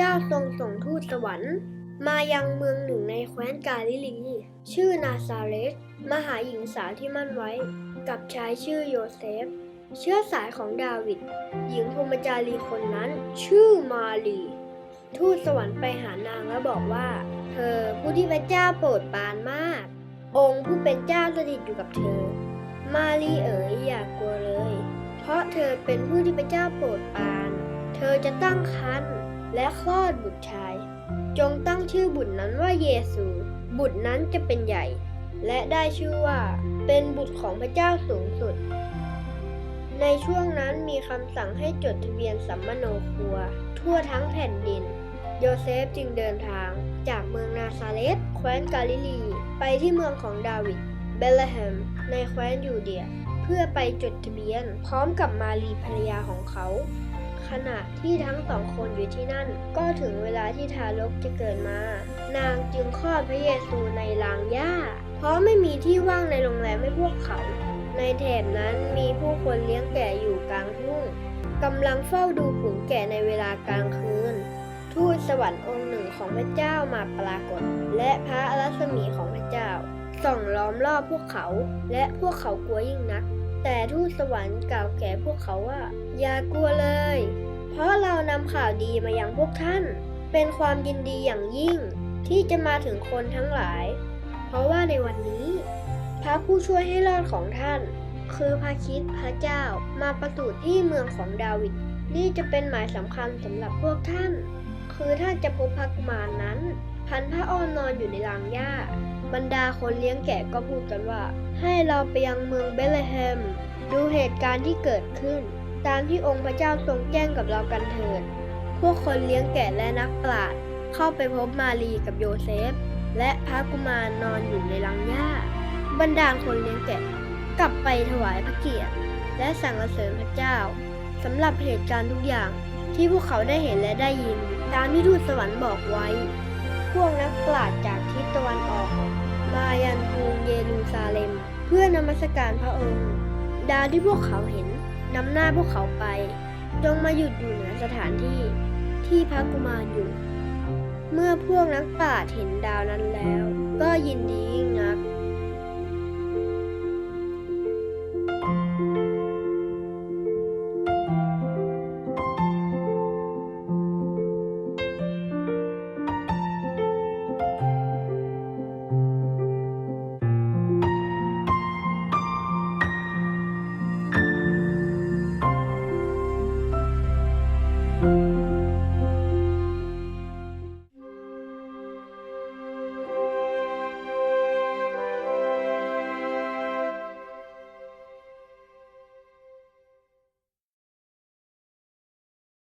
จ้าทรงส่งทูตสวรรค์ มายังเมืองหนึ่งในแคว้นกาลิลีชื่อนาซาเรตมาหาหญิงสาวที่มั่นไว้ กับชายชื่อโยเซฟ เชื้อสายของดาวิด หญิงพรมจารีคนนั้นชื่อมาลีทูตสวรรค์ไปหานางแล้วบอกว่า เธอผู้ที่พระเจ้าโปรดปรานมาก องค์ผู้เป็นเจ้าสถิตอยู่กับเธอ มาลีเอ๋ยอย่ากกลัวเลย เพราะเธอเป็นผู้ที่พระเจ้าโปรดปราน เธอจะตั้งครรภ์ และคลอดบุตรชาย จงตั้งชื่อบุตรนั้นว่าเยซู บุตรนั้นจะเป็นใหญ่ และได้ชื่อว่าเป็นบุตรของพระเจ้าสูงสุด ในช่วงนั้นมีคำสั่งให้จดทะเบียนสัมมโนครัว ทั่วทั้งแผ่นดิน โยเซฟจึงเดินทาง จากเมืองนาซาเรตแคว้นกาลิลี ไปที่เมืองของดาวิดเบลเลเฮมในแคว้นยูเดีย พื่อไปจดทะเบียน พร้อมกับมารีภรรยาของเขา ขณะที่ทั้งสองคนอยู่ที่นั่น ก็ถึงเวลาที่ทารกจะเกิดมา นางจึงคลอดพระเยซูในลางหญ้า เพราะไม่มีที่ว่างในโรงแรมให้พวกเขา ในแถบนั้นมีผู้คนเลี้ยงแกะอยู่กลางทุ่งกำลังเฝ้าดูฝูงแกะในเวลากลางคืน ทูตสวรรค์องค์หนึ่งของพระเจ้ามาปรากฏ และพระรัศมีของพระเจ้า ส่องล้อมรอบพวกเขา และพวกเขากลัวยิ่งนัก แต่ทูตสวรรค์กล่าวแก่พวกเขาว่า อย่ากลัวเลย เพราะเรานำข่าวดีมายังพวกท่าน เป็นความยินดีอย่างยิ่ง ที่จะมาถึงคนทั้งหลาย เพราะว่าในวันนี้ พระผู้ช่วยให้รอดของท่าน คือพระคิดพระเจ้ามาประสูติที่เมืองของดาวิดนี่จะเป็นหมายสำคัญสำหรับพวกท่าน คือท่านจะพบพระกุมารนั้น พันพระอ้อนนอนอยู่ในรางหญ้า บรรดาคนเลี้ยงแกะก็พูดกันว่า ให้เราไปยังเมืองเบลเฮม ดูเหตุการณ์ที่เกิดขึ้น ตามที่องค์พระเจ้าทรงแจ้งกับเรากันเถิด พวกคนเลี้ยงแกะและนักปราชญ์เข้าไปพบมารีกับโยเซฟ และพระกุมารนอนอยู่ในรังหญ้า บรรดาคนเลี้ยงแกะกลับไปถวายพระเกียรติ และสรรเสริญพระเจ้าสำหรับเหตุการณ์ทุกอย่างที่พวกเขาได้เห็นและได้ยิน ตามที่ทูตสวรรค์บอกไว้ พวกนักปราชญ์จากทิศตะวันออก มายันกรุงเยรูซาเล็ม เพื่อนมัสการพระองค์ ดาวที่พวกเขาเห็นนำหน้าพวกเขาไป จงมาหยุดอยู่เหนือสถานที่ที่พระกุมารอยู่ เมื่อพวกนักปราชญ์เห็นดาวนั้นแล้ว ก็ยินดียิ่ง